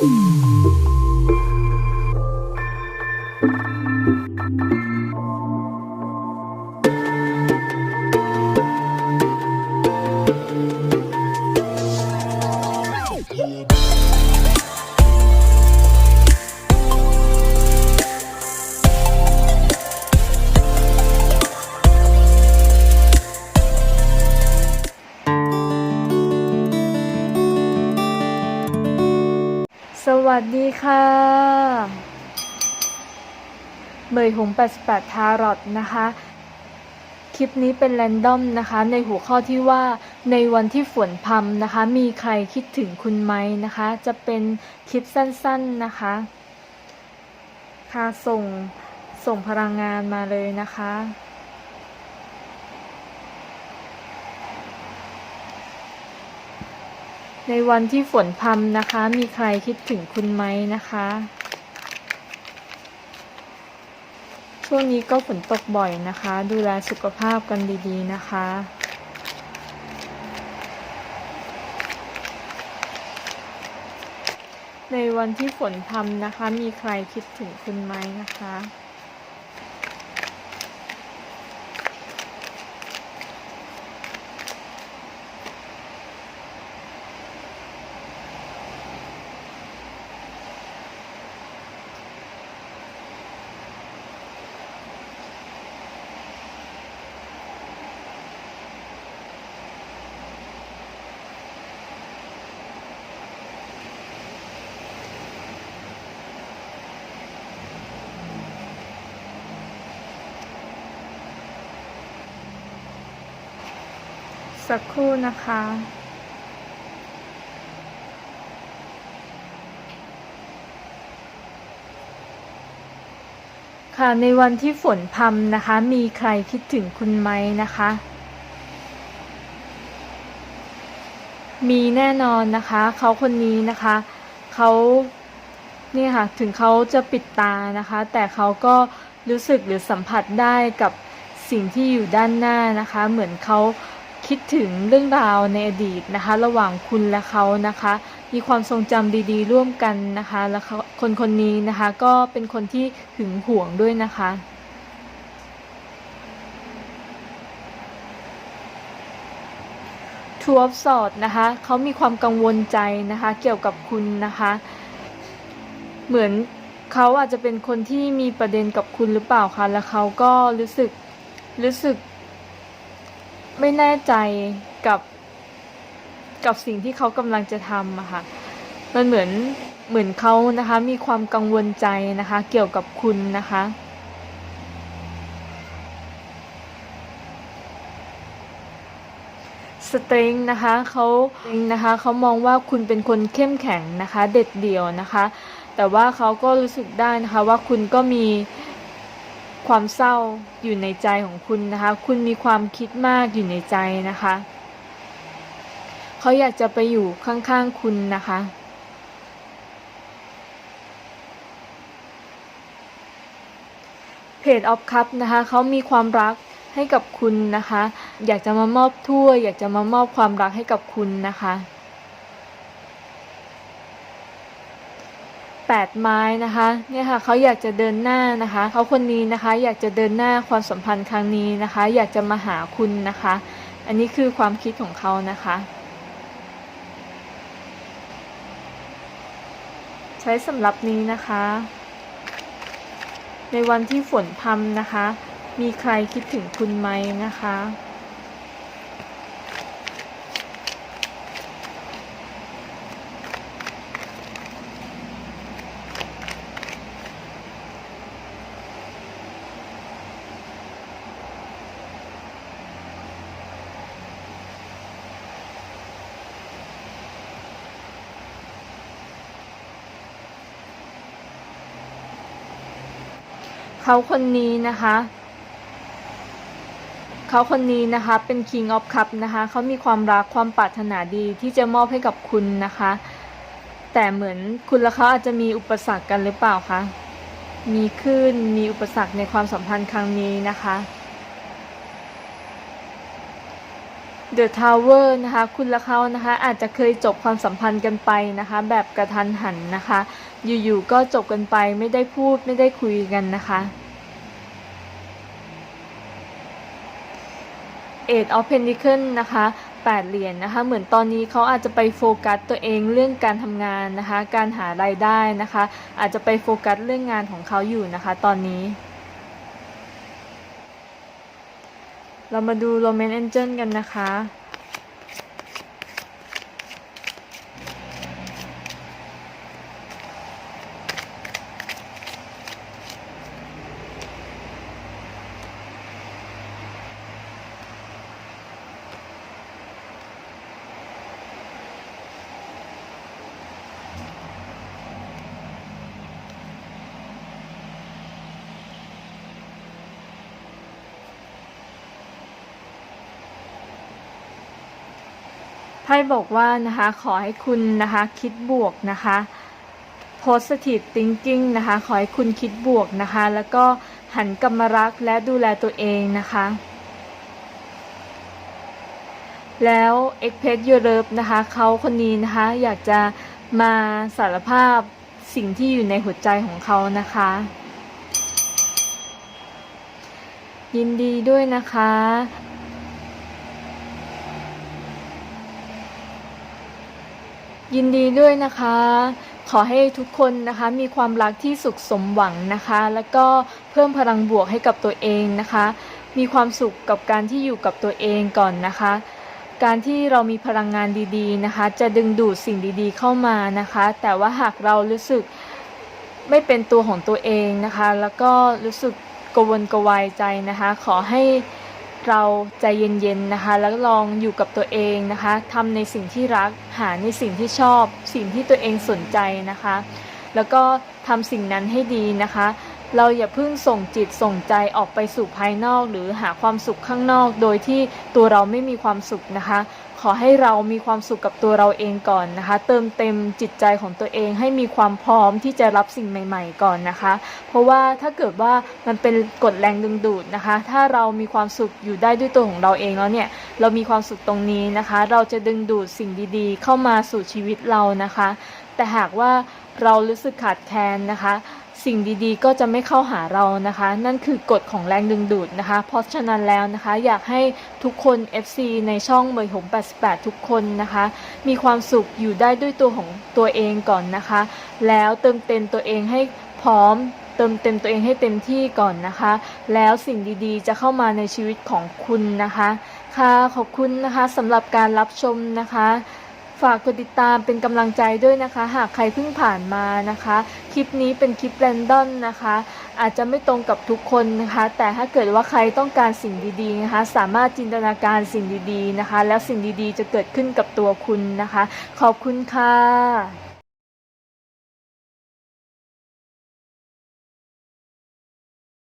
ส สดีค่ะเบยหง88ทารอตนะคะ คลิปนี้เป็นแรนดอมนะคะ ในหัวข้อที่ว่าในวันที่ฝนพรำนะคะ มีใครคิดถึงคุณไหมนะคะ จะเป็นคลิปสั้นๆนะคะ ค่ะส่งส่งพลังงานมาเลยนะคะ ในวันที่ฝนพรำนะคะ มีใครคิดถึงคุณไหมนะคะ ช่วงนี้ก็ฝนตกบ่อยนะคะ ดูแลสุขภาพกันดีๆนะคะในวันที่ฝนพรำนะคะ มีใครคิดถึงคุณไหมนะคะ สักครู่นะคะ ค่ะในวันที่ฝนพรำนะคะ มีใครคิดถึงคุณไหมนะคะ มีแน่นอนนะคะ เขาคนนี้นะคะเขาเนี่ยค่ะถึงเขาจะปิดตานะคะ แต่เขาก็รู้สึกหรือสัมผัสได้กับสิ่งที่อยู่ด้านหน้านะคะ เหมือนเขา คิดถึงเรื่องราวในอดีตนะคะ ระหว่างคุณและเขานะคะ มีความทรงจำดีๆ ร่วมกันนะคะ แล้วคนคนนี้นะคะ ก็เป็นคนที่หึงหวงด้วยนะคะทูออฟสอดนะคะเขามีความกังวลใจนะคะ เกี่ยวกับคุณนะคะ เหมือนเขาอาจจะเป็นคนที่มีประเด็นกับคุณหรือเปล่าคะแล้วเขาก็รู้สึกรู้สึก ไม่แน่ใจกับกับสิ่งที่เขากำลังจะทำอะค่ะ มันเหมือนเหมือนเขานะคะ มีความกังวลใจนะคะ เกี่ยวกับคุณนะคะ สเตรงนะคะเขานะคะเขามองว่าคุณเป็นคนเข้มแข็งนะคะ เด็ดเดี่ยวนะคะ แต่ว่าเขาก็รู้สึกได้นะคะว่าคุณก็มี ความเศร้าอยู่ในใจของคุณนะคะ คุณมีความคิดมากอยู่ในใจนะคะ เขาอยากจะไปอยู่ข้างๆคุณนะคะ เพจออฟคัพนะคะเขามีความรักให้กับคุณนะคะ อยากจะมามอบถ้วย อยากจะมามอบความรักให้กับคุณนะคะ แปดไม้นะคะเนี่ยค่ะเขาอยากจะเดินหน้านะคะเขาคนนี้นะคะอยากจะเดินหน้าความสัมพันธ์ครั้งนี้นะคะ อยากจะมาหาคุณนะคะ อันนี้คือความคิดของเขานะคะใช้สำหรับนี้นะคะ ในวันที่ฝนพรำนะคะ มีใครคิดถึงคุณไหมนะคะ เขาคนนี้นะคะ เขาคนนี้นะคะเป็น King of Cup นะคะเขามีความรักความปรารถนาดีที่จะมอบให้กับคุณนะคะ แต่เหมือนคุณและเขาอาจจะมีอุปสรรคกันหรือเปล่าคะมีขึ้นมีอุปสรรคในความสัมพันธ์ครั้งนี้นะคะ The Tower นะคะ คุณและเขานะคะ อาจจะเคยจบความสัมพันธ์กันไปนะคะ แบบกระทันหันนะคะ อยู่ๆก็จบกันไปไม่ได้พูดไม่ได้คุยกันนะคะ Eight of Pentacles นะคะแปดเหรียญนะคะ เหมือนตอนนี้เขาอาจจะไปโฟกัสตัวเองเรื่องการทำงานนะคะ การหารายได้นะคะ อาจจะไปโฟกัสเรื่องงานของเขาอยู่นะคะ ตอนนี้ เรามาดู Roman Angel กันนะคะ พ่บอกว่านะคะขอให้คุณนะคะคิดบวกนะคะ positive thinking นะคะขอให้คุณคิดบวกนะคะ แล้วก็หันกลับมารักและดูแลตัวเองนะคะ แล้ว express your love นะคะเขาคนนี้นะคะอยากจะมาสารภาพสิ่งที่อยู่ในหัวใจของเขานะคะ ยินดีด้วยนะคะ ยินดีด้วยนะคะ ขอให้ทุกคนนะคะมีความรักที่สุขสมหวังนะคะ แล้วก็เพิ่มพลังบวกให้กับตัวเองนะคะ มีความสุขกับการที่อยู่กับตัวเองก่อนนะคะ การที่เรามีพลังงานดีๆนะคะ จะดึงดูดสิ่งดีๆเข้ามานะคะ แต่ว่าหากเรารู้สึกไม่เป็นตัวของตัวเองนะคะ แล้วก็รู้สึกกวนกวายใจนะคะ ขอให้ เราใจเย็นๆนะคะ แล้วลองอยู่กับตัวเองนะคะทำในสิ่งที่รักหาในสิ่งที่ชอบ สิ่งที่ตัวเองสนใจนะคะ แล้วก็ทำสิ่งนั้นให้ดีนะคะ เราอย่าเพิ่งส่งจิตส่งใจออกไปสู่ภายนอก หรือหาความสุขข้างนอก โดยที่ตัวเราไม่มีความสุขนะคะ ขอให้เรามีความสุขกับตัวเราเองก่อนนะคะ เติมเต็มจิตใจของตัวเองให้มีความพร้อมที่จะรับสิ่งใหม่ ๆ ก่อนนะคะ เพราะว่าถ้าเกิดว่ามันเป็นกฎแรงดึงดูดนะคะ ถ้าเรามีความสุขอยู่ได้ด้วยตัวของเราเองแล้วเนี่ยเรามีความสุขตรงนี้นะคะ เราจะดึงดูดสิ่งดีๆ เข้ามาสู่ชีวิตเรานะคะ แต่หากว่าเรารู้สึกขาดแคลนนะคะ สิ่งดีๆ ก็จะไม่เข้าหาเรานะคะ นั่นคือกฎของแรงดึงดูดนะคะ เพราะฉะนั้นแล้วนะคะ อยากให้ทุกคน FC ในช่องเบยหง88 ทุกคนนะคะ มีความสุขอยู่ได้ด้วยตัวของตัวเองก่อนนะคะ แล้วเติมเต็มตัวเองให้พร้อมเติมเต็มตัวเองให้เต็มที่ก่อนนะคะ แล้วสิ่งดีๆ จะเข้ามาในชีวิตของคุณนะคะ ค่ะ ขอบคุณนะคะสำหรับการรับชมนะคะ ฝากกดติดตามเป็นกำลังใจด้วยนะคะ หากใครเพิ่งผ่านมานะคะ คลิปนี้เป็นคลิปแรนดอมนะคะ อาจจะไม่ตรงกับทุกคนนะคะ แต่ถ้าเกิดว่าใครต้องการสิ่งดีๆนะคะ สามารถจินตนาการสิ่งดีๆนะคะ แล้วสิ่งดีๆ จะเกิดขึ้นกับตัวคุณนะคะ ขอบคุณค่ะ